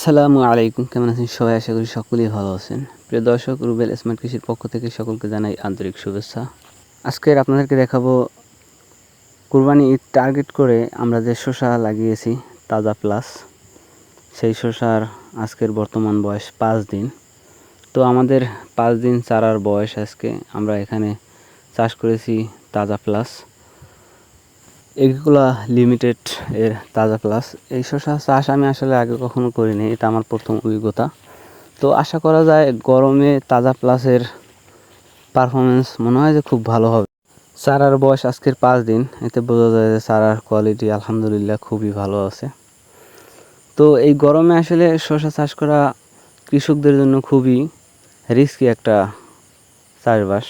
আসসালামু আলাইকুম, কেমন আছেন সবাই? আশা করি সকলেই ভালো আছেন। প্রিয় দর্শক, রুবেল স্মার্ট কৃষির পক্ষ থেকে সকলকে জানাই আন্তরিক শুভেচ্ছা। আজকের আপনাদেরকে দেখাবো কুরবানি ঈদ টার্গেট করে আমরা যে শসা লাগিয়েছি, তাজা প্লাস। সেই শসার আজকের বর্তমান বয়স পাঁচ দিন। তো আমাদের পাঁচ দিন চারার বয়স আজকে। আমরা এখানে চাষ করেছি তাজা প্লাস। এগুলা লিমিটেড এর তাজা প্লাস এই শসা চাষ আমি আসলে আগে কখনো করিনি, এটা আমার প্রথম অভিজ্ঞতা। তো আশা করা যায় গরমে তাজা প্লাসের পারফরমেন্স মনে হয় যে খুব ভালো হবে। চারার বয়স আজকের পাঁচ দিন, এতে বোঝা যায় যে চারার কোয়ালিটি আলহামদুলিল্লাহ খুবই ভালো আছে। তো এই গরমে আসলে শসা চাষ করা কৃষকদের জন্য খুবই রিস্কি একটা চাষবাস।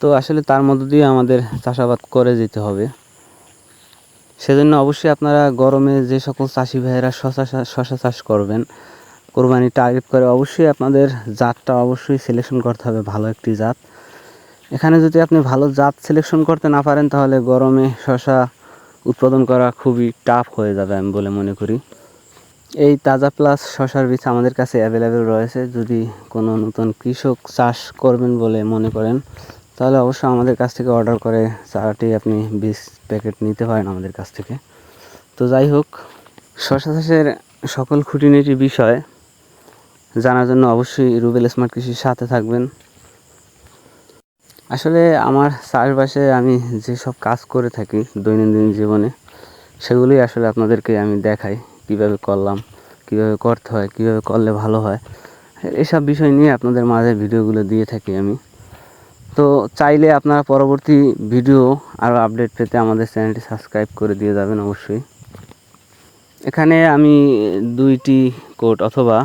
তো আসলে তার মধ্য দিয়ে আমাদের চাষাবাদ করে যেতে হবে। সেজন্য অবশ্যই আপনারা গরমে যে সকল চাষি ভাইয়েরা শশা শশা চাষ করবেন, কোরবানি টার্গেট করে অবশ্যই আপনাদের জাতটা অবশ্যই সিলেকশন করতে হবে, ভালো একটি জাত। এখানে যদি আপনি ভালো জাত সিলেকশন করতে না পারেন, তাহলে গরমে শশা উৎপাদন করা খুবই টাফ হয়ে যাবে আমি বলে মনে করি। এই তাজা প্লাস শশার বীজ আমাদের কাছে অ্যাভেলেবেল রয়েছে, যদি কোনো নতুন কৃষক চাষ করবেন বলে মনে করেন তাহলে অবশ্যই আমাদের কাছ থেকে অর্ডার করে চারাটি আপনি বিশ প্যাকেট নিতে পারেন আমাদের কাছ থেকে। তো যাই হোক, শশা চাষের সকল খুঁটিনাটি বিষয় জানার জন্য অবশ্যই রুবেল স্মার্ট কৃষির সাথে থাকবেন। আসলে আমার চাষবাসে আমি যেসব কাজ করে থাকি দৈনন্দিন জীবনে, সেগুলোই আসলে আপনাদেরকে আমি দেখাই, কীভাবে করলাম, কীভাবে করতে হয়, কীভাবে করলে ভালো হয়, এসব বিষয় নিয়ে আপনাদের মাঝে ভিডিওগুলো দিয়ে থাকি আমি। তো চাইলে আপনারা পরবর্তী ভিডিও আরও আপডেট পেতে আমাদের চ্যানেলটি সাবস্ক্রাইব করে দিয়ে যাবেন অবশ্যই। এখানে আমি দুইটি কোট অথবা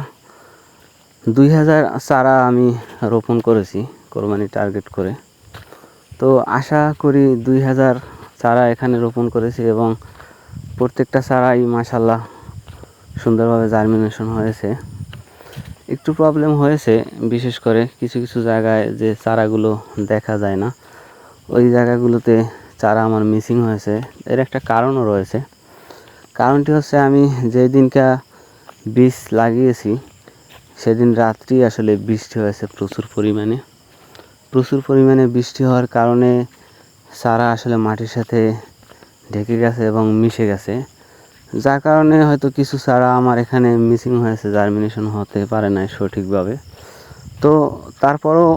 দুই হাজার চারা আমি রোপণ করেছি কোরবানি টার্গেট করে। তো আশা করি দুই হাজার চারা এখানে রোপণ করেছি এবং প্রত্যেকটা চারাই মাসাল্লাহ সুন্দরভাবে জার্মিনেশন হয়েছে। একটু প্রবলেম হয়েছে, বিশেষ করে কিছু কিছু জায়গায় যে চারাগুলো দেখা যায় না। ওই জায়গাগুলোতে চারা আমার মিসিং হয়েছে। এর একটা কারণও রয়েছে। কারণটি হচ্ছে আমি যেই দিনকা বীজ লাগিয়েছি, সেদিন রাত্রি আসলে বৃষ্টি হয়েছে প্রচুর পরিমাণে। প্রচুর পরিমাণে বৃষ্টি হওয়ার কারণে চারা আসলে মাটির সাথে ঢেকে গেছে এবং মিশে গেছে। যার কারণে হয়তো কিছু চারা আমার এখানে মিসিং হয়েছে জার্মিনেশন হতে পারে না সঠিকভাবে। তো তারপরও